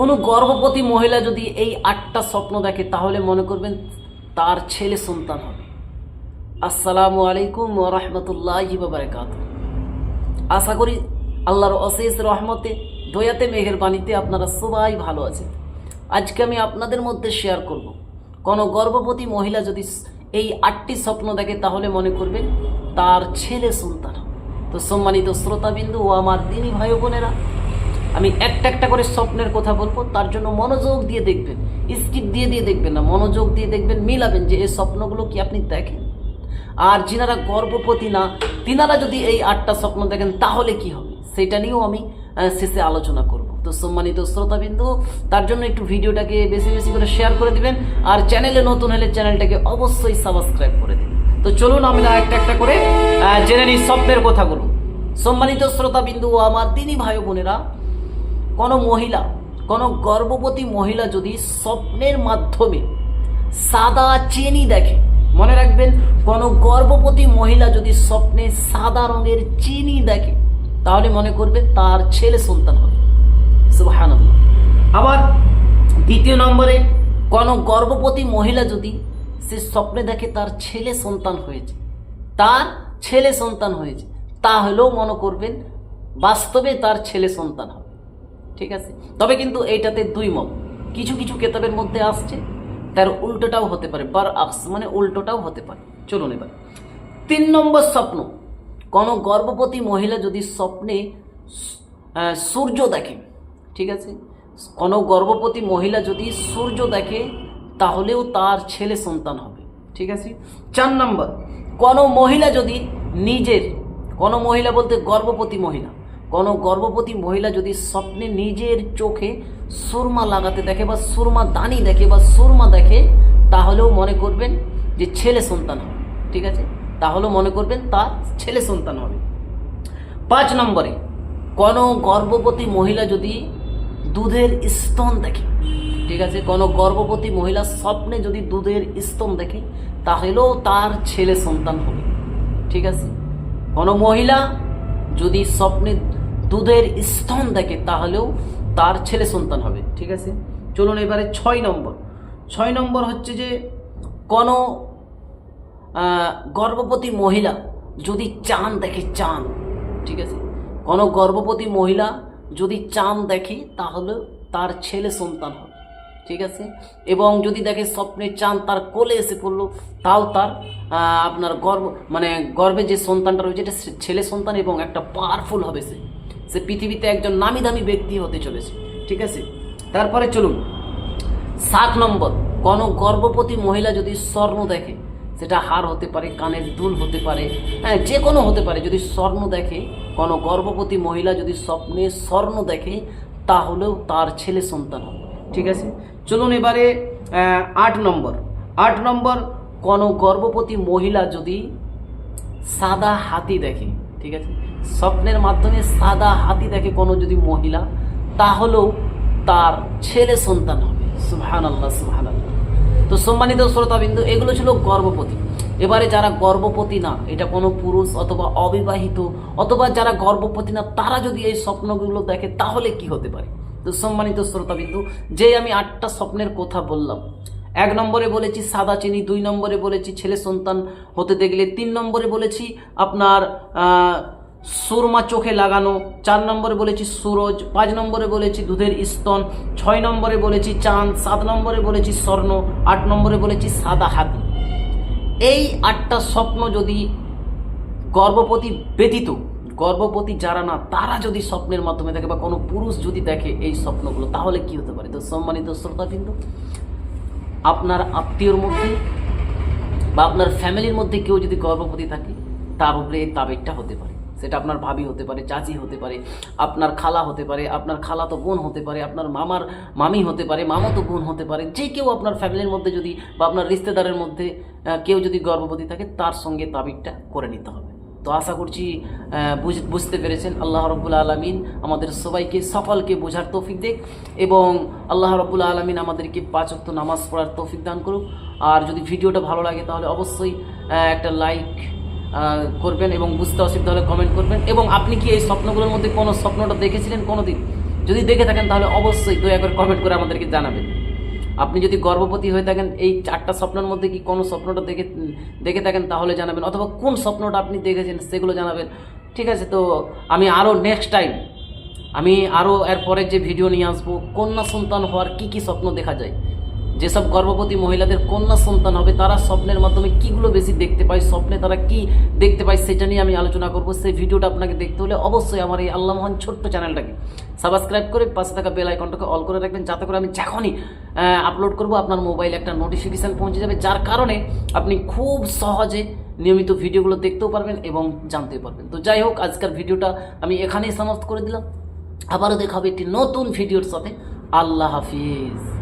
কোনো গর্ভবতী মহিলা যদি এই আটটা স্বপ্ন দেখে, তাহলে মনে করবেন তার ছেলে সন্তান হবে। আসসালামু আলাইকুম রহমতুল্লাহ বারকাত আশা করি আল্লাহর অশেষ রহমতে, দয়াতে মেঘের বাণীতে আপনারা সবাই ভালো আছেন। আজকে আমি আপনাদের মধ্যে শেয়ার করব। কোনো গর্ভবতী মহিলা যদি এই আটটি স্বপ্ন দেখে, তাহলে মনে করবেন তার ছেলে সন্তান তো সম্মানিত শ্রোতাবিন্দু ও আমার দিনী ভাই বোনেরা আমি একটা একটা করে স্বপ্নের কথা বলব, তার জন্য মনোযোগ দিয়ে দেখবেন, স্কিপ দিয়ে দিয়ে দেখবেন না, মনোযোগ দিয়ে দেখবেন, মিলাবেন যে এই স্বপ্নগুলো কি আপনি দেখেন? আর যিনারা গর্ভবতী না, তিনারা যদি এই আটটা স্বপ্ন দেখেন, তাহলে কি হবে? সেটা নিয়েও আমি শেষে আলোচনা করব। তো সম্মানিত শ্রোতাবিন্দু, তার জন্য একটু ভিডিওটাকে বেশি বেশি করে শেয়ার করে দিবেন, আর চ্যানেলে নতুন হলে চ্যানেলটাকে অবশ্যই সাবস্ক্রাইব করে দিন তো চলুন আমরা একটা একটা করে জেনে নিই স্বপ্নের কথাগুলো। সম্মানিত শ্রোতাবিন্দু আমার তিনি ভাই বোনেরা কোনো মহিলা, কোনো গর্ভবতী মহিলা যদি স্বপ্নের মাধ্যমে সাদা চেনি দেখে, মনে রাখবেন, কোনো গর্ভবতী মহিলা যদি স্বপ্নে সাদা রঙের চিনি দেখে, তাহলে মনে করবে তার ছেলে সন্তান হবে। আবার দ্বিতীয় নম্বরে, কোনো গর্ভবতী মহিলা যদি সে স্বপ্নে দেখে তার ছেলে সন্তান হয়েছে, তার ছেলে সন্তান হয়েছে তাহলেও মনে করবেন বাস্তবে তার ছেলে সন্তান হবে। ঠিক আছে? তবে কিন্তু এইটাতে দুই মত কিছু কিছু কেতাবের মধ্যে আসছে, তার উল্টোটাও হতে পারে, বার আক্স মানে উল্টোটাও হতে পারে। চলুন এবার। তিন নম্বর স্বপ্ন। কোনো গর্ভবতী মহিলা যদি স্বপ্নে সূর্য দেখে, ঠিক আছে? কোনো গর্ভবতী মহিলা যদি সূর্য দেখে, তাহলেও তার ছেলে সন্তান হবে, ঠিক আছে? চার নম্বর, কোনো মহিলা যদি নিজের, কোনো মহিলা বলতে গর্ভবতী মহিলা কোনো গর্ভবতী মহিলা যদি স্বপ্নে নিজের চোখে সুরমা লাগাতে দেখে বা সুরমা দানি দেখে বা সুরমা দেখে, তাহলেও মনে করবেন যে ছেলে সন্তান হবে, ঠিক আছে? তাহলেও মনে করবেন তার ছেলে সন্তান হবে। পাঁচ নম্বরে কোনো গর্ভবতী মহিলা যদি দুধের স্তন দেখে, ঠিক আছে? কোনো গর্ভবতী মহিলা স্বপ্নে যদি দুধের স্তন দেখে, তাহলেও তার ছেলে সন্তান হবে, ঠিক আছে? কোনো মহিলা যদি স্বপ্নে দুধের স্তন দেখে, তাহলেও তার ছেলে সন্তান হবে। ঠিক আছে? চলুন এবারে ছয় নম্বর। ছয় নম্বর হচ্ছে যে, কোনো গর্ভবতী মহিলা যদি চাঁদ দেখে চাঁদ ঠিক আছে? কোনো গর্ভবতী মহিলা যদি চাঁদ দেখে, তাহলে তার ছেলে সন্তান হবে। ঠিক আছে? এবং যদি দেখে স্বপ্নে চাঁদ তার কোলে এসে পড়ল, তাও তার আপনার গর্ভ মানে গর্ভে যে সন্তানটা রয়েছে, এটা ছেলে সন্তান এবং একটা পাওয়ারফুল হবে সে। সে পৃথিবীতে একজন নামি দামি ব্যক্তি হতে চলেছে, ঠিক আছে? তারপরে চলুন, সাত নম্বর, কোনো গর্ভবতী মহিলা যদি স্বর্ণ দেখে, সেটা হার হতে পারে, কানের দুল হতে পারে হ্যাঁ যে কোনো হতে পারে, যদি স্বর্ণ দেখে, কোনো গর্ভবতী মহিলা যদি স্বপ্নে স্বর্ণ দেখে, তাহলেও তার ছেলে সন্তান হবে, ঠিক আছে? চলুন এবারে আট নম্বর আট নম্বর, কোনো গর্ভবতী মহিলা যদি সাদা হাতি দেখে, ঠিক আছে? স্বপ্নের মাধ্যমে সাদা হাতি দেখে কোনো যদি মহিলা, তাহলেও তার ছেলে সন্তান হবে। সুহান আল্লাহ সুহান আল্লাহ তো সম্মানিত শ্রোতাবিন্দু, এগুলো ছিল গর্ভবতী। এবারে যারা গর্ভবতী না, এটা কোনো পুরুষ অথবা অবিবাহিত, অথবা যারা গর্ভবতী না, তারা যদি এই স্বপ্নগুলো দেখে, তাহলে কি হতে পারে? তো সম্মানিত শ্রোতাবিন্দু, যে আমি আটটা স্বপ্নের কথা বললাম, এক নম্বরে বলেছি সাদা চিনি, দুই নম্বরে বলেছি ছেলে সন্তান হতে দেখলে, তিন নম্বরে বলেছি আপনার সুরমা চোখে লাগানো, চার নম্বরে বলেছি সুরজ, পাঁচ নম্বরে বলেছি দুধের স্তন, ছয় নম্বরে বলেছি চাঁদ, সাত নম্বরে বলেছি স্বর্ণ, আট নম্বরে বলেছি সাদা হাতি। এই আটটা স্বপ্ন যদি গর্ভবতী ব্যতীত গর্ভবতী যারা না, তারা যদি স্বপ্নের মাধ্যমে দেখে বা কোনো পুরুষ যদি দেখে এই স্বপ্নগুলো, তাহলে কি হতে পারে? তো সম্মানিত শ্রোতা কিন্তু আপনার আত্মীয়র মধ্যে বা আপনার ফ্যামিলির মধ্যে কেউ যদি গর্ভবতী থাকে, তার উপরে এই তাবেরটা হতে পারে। সেটা আপনার ভাবি হতে পারে, চাচি হতে পারে, আপনার খালা হতে পারে, আপনার খালা তো বোন হতে পারে, আপনার মামার মামি হতে পারে মামাতো বোন হতে পারে, যে কেউ আপনার ফ্যামিলির মধ্যে যদি বা আপনার রিশতেদারের মধ্যে কেউ যদি গর্ভবতী থাকে, তার সঙ্গে তাবিরটা করে নিতে হবে। তো আশা করছি বুঝ- বুঝতে পেরেছেন। আল্লাহ রব্বুল আলমিন আমাদের সবাইকে, সকলকে বোঝার তৌফিক দেখ এবং আল্লাহ রব্বুল আলমিন আমাদেরকে পাঁচ ওয়াক্ত নামাজ পড়ার তৌফিক দান করুক। আর যদি ভিডিওটা ভালো লাগে তাহলে অবশ্যই একটা লাইক করবেন এবং বুঝতে অসুবিধা হলে কমেন্ট করবেন। এবং আপনি কি এই স্বপ্নগুলোর মধ্যে কোনো স্বপ্নটা দেখেছিলেন কোনো দিন যদি দেখে থাকেন তাহলে অবশ্যই দয়া করে কমেন্ট করে আমাদেরকে জানাবেন। আপনি যদি গর্ভবতী হয়ে থাকেন, এই চারটা স্বপ্নের মধ্যে কি কোনো স্বপ্নটা দেখে দেখে থাকেন তাহলে জানাবেন। অথবা কোন স্বপ্নটা আপনি দেখেছেন সেগুলো জানাবেন। ঠিক আছে, তো আমি আরও নেক্সট টাইম আমি আরও এরপরে যে ভিডিও নিয়ে আসব, কন্যা সন্তান হওয়ার কি কি স্বপ্ন দেখা যায়? যেসব গর্ভবতী মহিলাদের কন্যা সন্তান হবে, তারা স্বপ্নের মাধ্যমে কিগুলো বেশি দেখতে পায়, স্বপ্নে তারা কি দেখতে পায় সেটা নিয়ে আমি আলোচনা করব। সেই ভিডিওটা আপনাকে দেখতে হলে অবশ্যই আমার এই আল্লাহ মহান ছোট্ট চ্যানেলটাকে সাবস্ক্রাইব করে পাশে থাকা বেল আইকনটাকে অল করে রাখবেন, যাতে করে আমি যখনই আপলোড করব, আপনার মোবাইলে একটা নোটিফিকেশান পৌঁছে যাবে, যার কারণে আপনি খুব সহজে নিয়মিত ভিডিওগুলো দেখতেও পারবেন এবং জানতেও পারবেন। তো যাই হোক, আজকের ভিডিওটা আমি এখানেই সমাপ্ত করে দিলাম। আবারও দেখা হবে একটি নতুন ভিডিওর সাথে। আল্লাহ হাফিজ।